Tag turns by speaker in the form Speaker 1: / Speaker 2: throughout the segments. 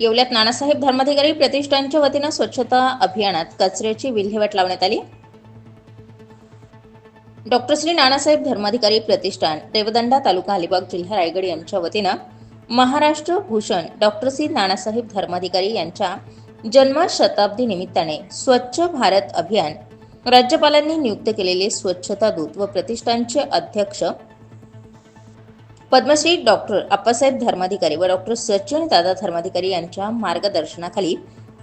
Speaker 1: येवल्यात नानासाहेब धर्माधिकारी प्रतिष्ठानच्या वतीनं स्वच्छता अभियानात कचऱ्याची विल्हेवाट लावण्यात आली. डॉक्टर श्री नानासाहेब धर्माधिकारी प्रतिष्ठान रेवदंडा तालुका अलिबाग जिल्हा रायगड यांच्या वतीनं महाराष्ट्र भूषण डॉक्टर श्री नानासाहेब धर्माधिकारी यांच्या जन्म शताब्दी निमित्ताने स्वच्छ भारत अभियान राज्यपालांनी नियुक्त केलेले स्वच्छता दूत व प्रतिष्ठानचे अध्यक्ष पद्मश्री डॉक्टर अप्पासाहेब धर्माधिकारी व डॉक्टर सचिन दादा धर्माधिकारी यांच्या मार्गदर्शनाखाली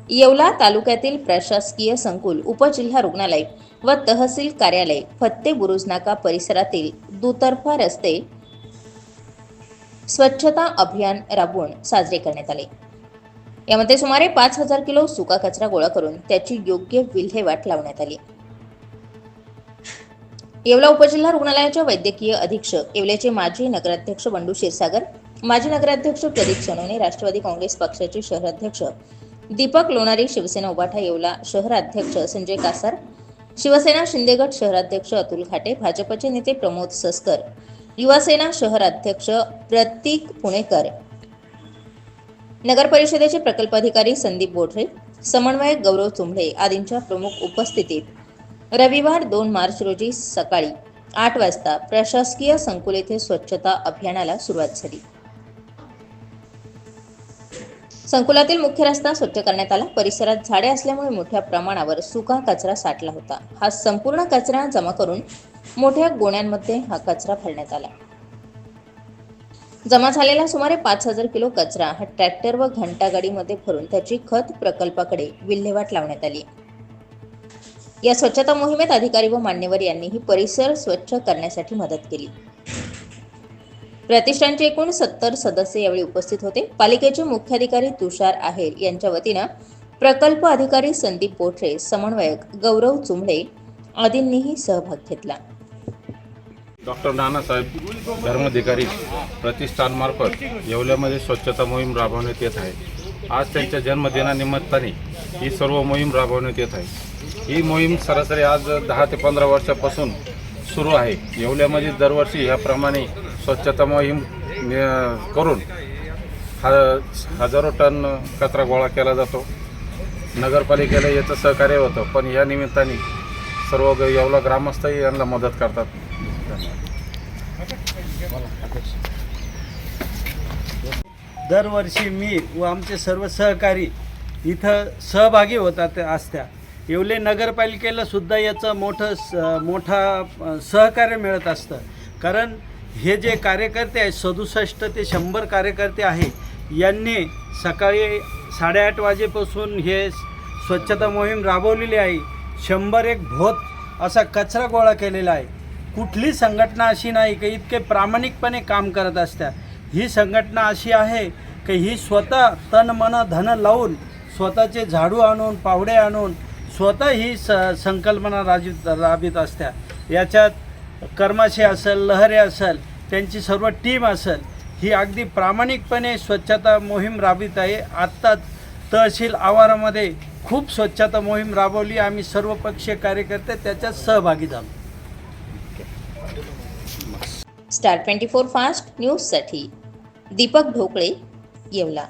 Speaker 1: येवला तालुक्यातील प्रशासकीय संकुल उपजिल्हा रुग्णालय व तहसील कार्यालय फत्ते बुरुज नाका परिसरातील दुतर्फा रस्ते स्वच्छता अभियान राबवून साजरे करण्यात आले. यामध्ये सुमारे पाच हजार किलो सुका कचरा गोळा करून त्याची योग्य विल्हेवाट लावण्यात आली. येवला उपजिल्हा रुग्णालयाच्या वैद्यकीय अधीक्षक येवल्याचे माजी नगराध्यक्ष बंडू क्षीरसागर माजी नगराध्यक्ष प्रदीप सोनवणे राष्ट्रवादी काँग्रेस पक्षाचे शहराध्यक्ष दीपक लोणारी शिवसेना उभाठा येवला शहराध्यक्ष संजय कासार शिवसेना शिंदेगड शहराध्यक्ष अतुल खाटे भाजपचे नेते प्रमोद सस्कर युवासेना शहराध्यक्ष प्रतीक पुणेकर. नगर परिषदेचे प्रकल्प अधिकारी संदीप बोठरे समन्वयक गौरव चुंभळे आदींच्या प्रमुख उपस्थितीत रविवार दोन मार्च रोजी सकाळी आठ वाजता प्रशासकीय संकुल येथे स्वच्छता अभियानाला सुरुवात झाली. संकुलातील मुख्य रस्ता स्वच्छ करण्यात आला. परिसरात झाडे असल्यामुळे मोठ्या प्रमाणावर सुका कचरा साठला होता. हा संपूर्ण कचरा जमा करून मोठ्या गोण्यांमध्ये हा कचरा भरण्यात आला. जमा झालेला सुमारे पाच हजार किलो कचरा हा ट्रॅक्टर व घंटागाडीमध्ये भरून त्याची खत प्रकल्पाकडे विल्हेवाट लावण्यात आली. या स्वच्छता मोहिमेत अधिकारी व मान्यवर यांनीही परिसर स्वच्छ करण्यासाठी मदत केली. प्रतिष्ठानचे एकूण सत्तर सदस्य यावेळी उपस्थित होते. पालिकेचे मुख्याधिकारी तुषार आहेर यांच्या वतीनं प्रकल्प अधिकारी संदीप पोठरे समन्वयक गौरव चुंबळे आदींनीही सहभाग घेतला.
Speaker 2: डॉक्टर नानासाहेब धर्माधिकारी प्रतिष्ठानमार्फत येवल्यामध्ये स्वच्छता मोहीम राबवण्यात येत आहे. आज त्यांच्या जन्मदिनानिमित्ताने ही सर्व मोहीम राबवण्यात येत आहे. ही मोहीम सरासरी आज दहा ते पंधरा वर्षापासून सुरू आहे. येवल्यामध्ये दरवर्षी ह्याप्रमाणे स्वच्छता मोहीम करून हा हजारो टन कचरा गोळा केला जातो. नगरपालिकेला याचं सहकार्य होतं पण या निमित्ताने सर्व येवला ग्रामस्थही यांना मदत करतात.
Speaker 3: दरवर्षी मी व आमचे सर्व सहकारी इथं सहभागी होतात असत्या. येवले नगरपालिकेला सुद्धा याचं मोठं स मोठा सहकार्य मिळत असतं. कारण हे जे कार्यकर्ते आहेत सदुसष्ट ते शंभर कार्यकर्ते आहे यांनी सकाळी साडेआठ वाजेपासून हे स्वच्छता मोहीम राबवलेली आहे. शंभर एक भोत असा कचरा गोळा केलेला आहे. कुठली संघटना अशी नाही की इतके प्रामाणिकपणे काम करत असत्या. ही संघटना अशी आहे की ही स्वतः तन मन धन लावून स्वतःचे झाडू आणून पावडे आणून स्वतः ही स संकल्पना राजीत राबित असत्या. याच्यात कर्माशे असेल लहरे असेल त्यांची सर्व टीम असेल ही अगदी प्रामाणिकपणे स्वच्छता मोहीम राबवित आहे. आत्ताच तहसील आवारामध्ये खूप स्वच्छता मोहीम राबवली. आम्ही सर्व पक्षीय कार्यकर्ते त्याच्यात सहभागी झालो.
Speaker 1: स्टार ट्वेंटी फोर फास्ट न्यूजसाठी दीपक ढोकळे येवला.